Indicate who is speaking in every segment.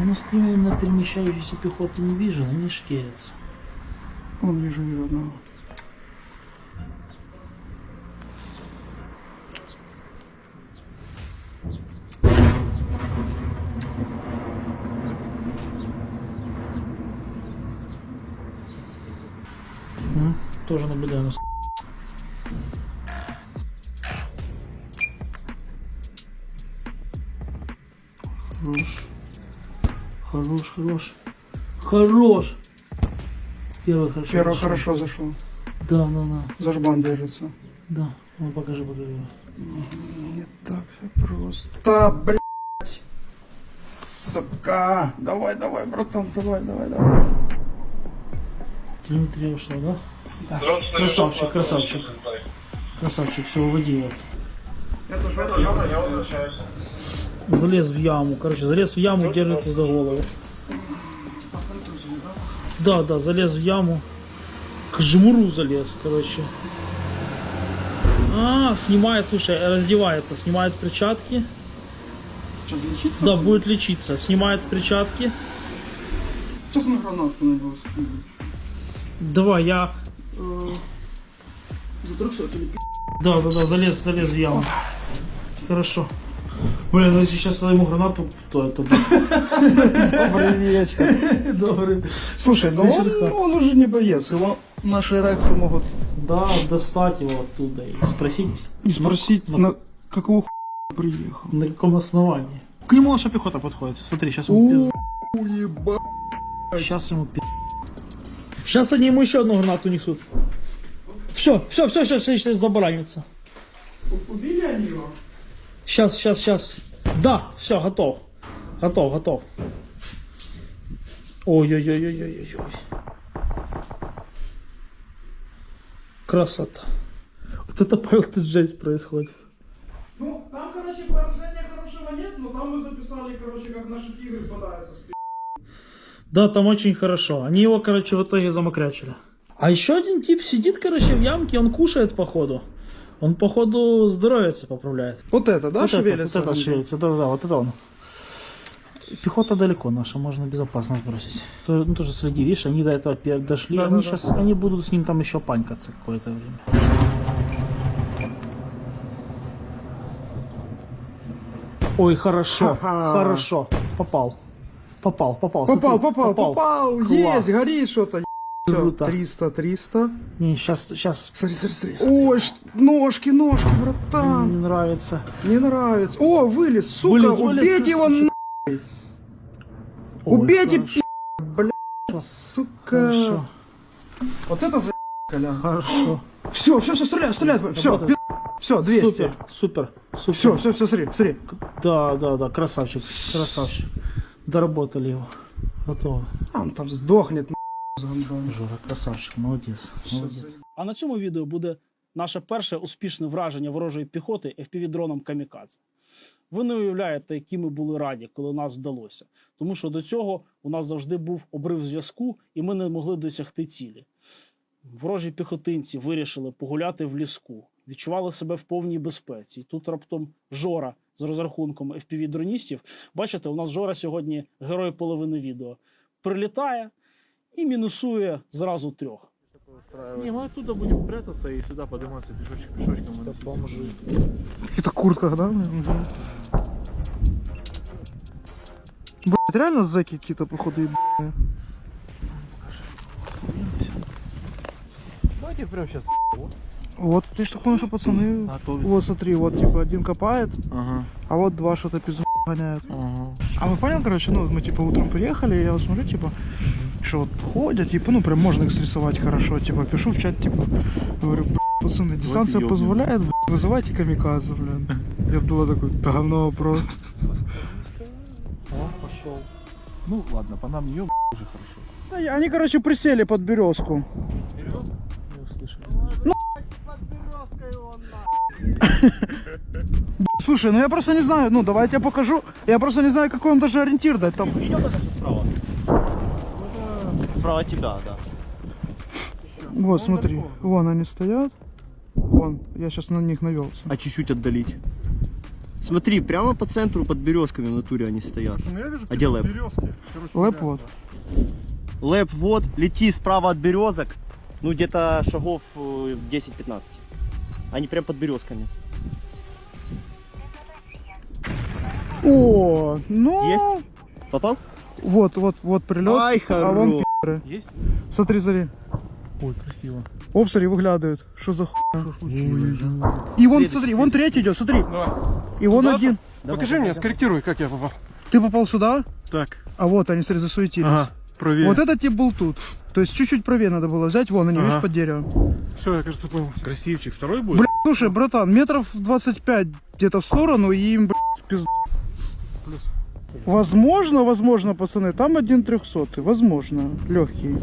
Speaker 1: Он стримы на перемещающейся пехоты не вижу, они шкерятся.
Speaker 2: Вон вижу, вижу одного.
Speaker 1: Тоже наблюдаю на Хорош. Хорош, хорош. Хорош. Первый хорошо.
Speaker 2: Первый
Speaker 1: зашел.
Speaker 2: хорошо зашел.
Speaker 1: Да, да, да.
Speaker 2: За жбан держится.
Speaker 1: Да. Ну, покажи, покажи.
Speaker 2: Не так все просто. блять. Сука. Давай, давай, братан, давай, давай, давай.
Speaker 1: Телеметрия ушла, да? Красавчик, красавчик. Красавчик, все, уводи его.
Speaker 2: Это что?
Speaker 1: Залез в яму, короче, залез в яму, держится за голову. Да, да, залез в яму. К жмуру залез, короче. А, снимает, слушай, раздевается, снимает перчатки.
Speaker 2: Сейчас лечиться?
Speaker 1: Да, будет лечиться. Снимает перчатки.
Speaker 2: Сейчас на гранатку на него скину.
Speaker 1: Давай, я...
Speaker 2: За 300 или.
Speaker 1: Да, да, да, залез, залез в яму. Хорошо. Блин, ну если сейчас ему гранату, то это...
Speaker 2: Добрый вечер.
Speaker 1: Добрый.
Speaker 2: Слушай, ну он, он уже не боец. Его наши рексы могут
Speaker 1: Да, достать его оттуда и спросить,
Speaker 2: и спросить,
Speaker 1: на,
Speaker 2: на какого хуя приехал.
Speaker 1: на каком основании. К нему наша пехота подходит. Смотри, сейчас ему. Сейчас ему. Сейчас они ему еще одну гранату несут. Все, все, все, сейчас, сейчас забаранится.
Speaker 2: Убили они его?
Speaker 1: Сейчас, сейчас, сейчас. Да, все, готов. Готов, готов. Ой-ой-ой-ой-ой-ой. Красота. Вот это, Павел, тут жесть происходит.
Speaker 2: Ну, там, короче, поражения хорошего нет, но там мы записали, короче, как наши тигры пытаются спи***.
Speaker 1: Да, там очень хорошо. Они его, короче, в итоге замокрячили. А еще один тип сидит, короче, в ямке, он кушает, походу. Он, походу, здоровье поправляет.
Speaker 2: Вот это, да,
Speaker 1: вот
Speaker 2: шевелится?
Speaker 1: Это, вот это шевелится, да, да, вот это он. Пехота далеко наша, можно безопасно сбросить. То- Ну, тоже следи, видишь, они до этого дошли,
Speaker 2: Да,
Speaker 1: они
Speaker 2: да, да.
Speaker 1: сейчас, они будут с ним там еще панькаться какое-то время. Ой, хорошо,
Speaker 2: Ха-ха.
Speaker 1: хорошо, попал. Попал, попал.
Speaker 2: Попал,
Speaker 1: смотри,
Speaker 2: попал, попал,
Speaker 1: Класс.
Speaker 2: есть, горит что-то. Все,
Speaker 1: Круто.
Speaker 2: 300, 300.
Speaker 1: Не, сейчас, сейчас
Speaker 2: Смотри, смотри, смотри. смотри. Ой, ш- ножки, ножки,
Speaker 1: не
Speaker 2: братан.
Speaker 1: нравится.
Speaker 2: Не нравится. О, вылез, сука,
Speaker 1: Вылез, вылез,
Speaker 2: убейте его
Speaker 1: красавчик.
Speaker 2: нахуй.
Speaker 1: Ой,
Speaker 2: Убейте,
Speaker 1: хорошо,
Speaker 2: пи***, бля, сука.
Speaker 1: Хорошо,
Speaker 2: Вот это за
Speaker 1: хорошо.
Speaker 2: Все, все, все, стреляй, стреляй. Все,
Speaker 1: Работает.
Speaker 2: все, 200.
Speaker 1: Супер, супер, супер.
Speaker 2: Все, все, все, смотри, смотри.
Speaker 1: Да, да, да, красавчик, красавчик. Доработали его. Готово.
Speaker 2: А, он там сдохнет.
Speaker 1: Жора, красавчик, молодець. молодець. А на цьому відео буде наше перше успішне враження ворожої піхоти FPV-дроном Камікадзе. Ви не уявляєте, які ми були раді, коли нас вдалося. Тому що до цього у нас завжди був обрив зв'язку, і ми не могли досягти цілі. Ворожі піхотинці вирішили погуляти в ліску, відчували себе в повній безпеці. І тут раптом Жора з розрахунком FPV-дроністів. Бачите, у нас Жора сьогодні герой половини відео. Прилітає і мінусує зразу трьох.
Speaker 3: Не, мы оттуда будем прятаться и сюда подниматься пешочком, пешочком. мы на
Speaker 1: Поможи.
Speaker 2: В каких-то куртках, да? блин? Блять, реально зэки какие-то, походу, ебаные.
Speaker 3: Давайте прямо сейчас.
Speaker 2: Вот, ты ж так понял, что пацаны...
Speaker 3: Готовится.
Speaker 2: Вот смотри, вот типа один копает,
Speaker 3: Ага,
Speaker 2: а вот два что-то пизду гоняют.
Speaker 3: ага.
Speaker 2: А вы понял, короче, ну мы типа утром приехали, и я вот смотрю, типа, что вот ходят, типа, ну прям можно их срисовать хорошо, типа, пишу в чат, типа, говорю, «Б***ь, пацаны, дистанция
Speaker 3: ёбнем».
Speaker 2: позволяет, б***ь, вызывайте камикадзе, блин. Я Абдулла такой, да говно вопрос.
Speaker 3: О, пошел. Ну ладно, по нам не уже хорошо.
Speaker 2: Да, Они, короче, присели под березку.
Speaker 1: Не услышали.
Speaker 2: Слушай, ну я просто не знаю, ну давай я тебе покажу. Я просто не знаю, какой он даже ориентир дать там.
Speaker 4: Видел это справа? Справа от тебя, да.
Speaker 2: Вот, смотри, вон они стоят. Вон, я сейчас на них навелся.
Speaker 4: А чуть-чуть отдалить. Смотри, прямо по центру под березками в натуре они стоят.
Speaker 2: Ну, я вижу,
Speaker 4: А где лэп?
Speaker 2: березки. Лэп вот.
Speaker 4: Лэп вот, лети справа от березок, ну где-то шагов э, 10-15. Они прям под березками.
Speaker 2: О, ну...
Speaker 4: Есть? Попал?
Speaker 2: Вот, вот, вот прилет.
Speaker 4: Ай,
Speaker 2: а вон
Speaker 4: хорош.
Speaker 3: Есть?
Speaker 2: Смотри, смотри.
Speaker 3: Ой, красиво.
Speaker 2: Оп, смотри, выглядывают. Что за хуйня?
Speaker 3: Что случилось?
Speaker 2: И вон,
Speaker 4: Следующий,
Speaker 2: смотри, вон третий идет, смотри.
Speaker 3: Давай.
Speaker 2: И вон один.
Speaker 5: Покажи мне, скорректируй, как я попал.
Speaker 2: Ты попал сюда,
Speaker 5: Так,
Speaker 2: а вот они, смотри, засуетились.
Speaker 5: ага, правее.
Speaker 2: Вот этот тип был тут. То есть чуть-чуть правее надо было взять. Вон они,
Speaker 5: Ага.
Speaker 2: видишь, под деревом.
Speaker 5: Все, я, кажется, понял.
Speaker 3: Красивчик. Второй будет?
Speaker 2: Бля, слушай, братан, метров 25 где-то в сторону, и им, блядь, пизда. Возможно, возможно, пацаны, там один трехсотый, возможно, легкий.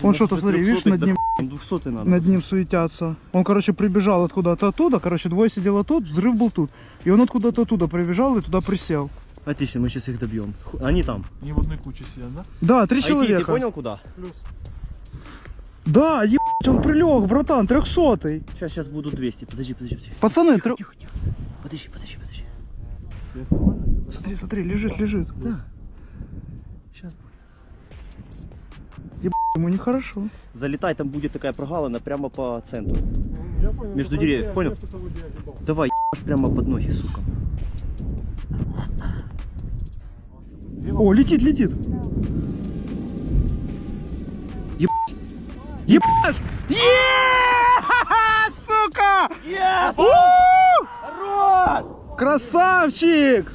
Speaker 2: Вон что-то, смотри, видишь, над ним,
Speaker 4: 200 надо.
Speaker 2: над ним суетятся. Он, короче, прибежал откуда-то оттуда, короче, двое сидело тут, взрыв был тут. И он откуда-то оттуда прибежал и туда присел.
Speaker 4: Отлично, мы сейчас их добьем. Они там.
Speaker 3: Не в одной куче сидят, да?
Speaker 2: Да, три
Speaker 4: А
Speaker 2: человека.
Speaker 4: ты понял куда?
Speaker 2: Да, ебать, он прилег, братан, трехсотый.
Speaker 4: Сейчас, сейчас будут 200. Подожди, подожди, подожди.
Speaker 2: Пацаны,
Speaker 4: Тихо, тихо. Подожди, подожди, подожди.
Speaker 2: Смотри, смотри, лежит, лежит.
Speaker 4: Да. Сейчас.
Speaker 2: Ему нехорошо.
Speaker 4: Залетай, там будет такая прогалина прямо по центру.
Speaker 5: Я понял.
Speaker 4: Между деревьев, понял? Давай, ебашь прямо под ноги, сука.
Speaker 2: О, летит, летит.
Speaker 4: Еб-
Speaker 2: Ебаш! Е! Сука! У! Красавчик!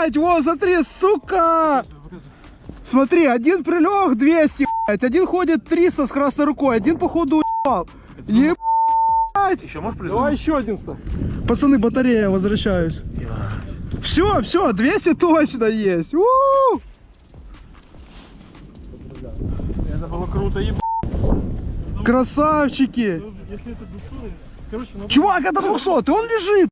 Speaker 2: Ебать, вон, смотри, сука! Смотри, один прилег 200, блядь, один ходит 300 с красной рукой, один походу уебал. Ебать!
Speaker 3: Еще можешь придумать?
Speaker 5: Давай еще один ставь.
Speaker 2: Пацаны, батарея, возвращаюсь. Все, все, 200 точно есть. У!
Speaker 3: Это было круто, еб...
Speaker 2: Красавчики!
Speaker 5: Если это 200, короче, надо
Speaker 2: Чувак, это 200, он лежит.